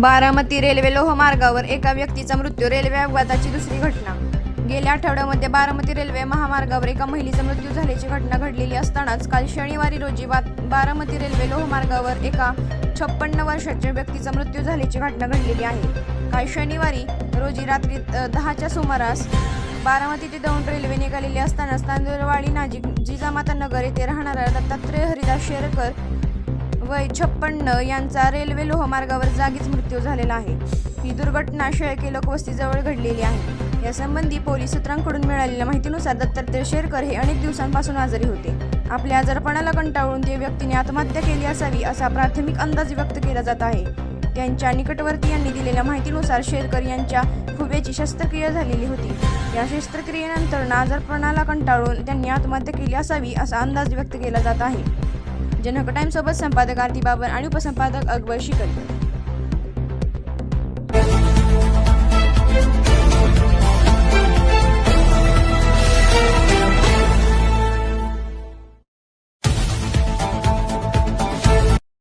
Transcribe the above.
Baramati railway लोहमार्गावर एका व्यक्तीचा मृत्यू रेल्वे अपघाताची दुसरी घटना. गेल्या आठवड्यामध्ये बारामती रेल्वे महामार्गावर एका महिलेचा मृत्यू झाल्याची घटना घडलेली असतानाच काल शनिवारी रोजी बारामती रेल्वे लोहमार्गावर एका छप्पन्न वर्षाच्या व्यक्तीचा मृत्यू झाल्याची घटना घडलेली आहे. काल शनिवारी रोजी रात्री दहाच्या सुमारास बारामती ते दौंड रेल्वे निघालेली असतानाच तांदूळवाडी नाजिक जिजामाता नगर येथे राहणारा दत्तात्रय हरिदास शेरकर वय छप्पन्न यांचा रेल्वे लोहमार्गावर जागीच मृत्यू झालेला आहे. ही दुर्घटना शेळके लोकवस्तीजवळ घडलेली आहे. यासंबंधी पोलीस सूत्रांकडून मिळालेल्या माहितीनुसार दत्तात्रय शेरकर हे अनेक दिवसांपासून आजारी होते. आपल्या आजारपणाला कंटाळून ते व्यक्तीने आत्महत्या केली असावी असा प्राथमिक अंदाज व्यक्त केला जात आहे. त्यांच्या निकटवर्ती यांनी दिलेल्या माहितीनुसार शेरकर यांच्या खुबेची शस्त्रक्रिया झालेली होती. या शस्त्रक्रियेनंतर आजारपणाला कंटाळून त्यांनी आत्महत्या केली असावी असा अंदाज व्यक्त केला जात आहे. जनक टाइमसोबत संपादक आरती बाबर आणि उपसंपादक अकबर शिकल.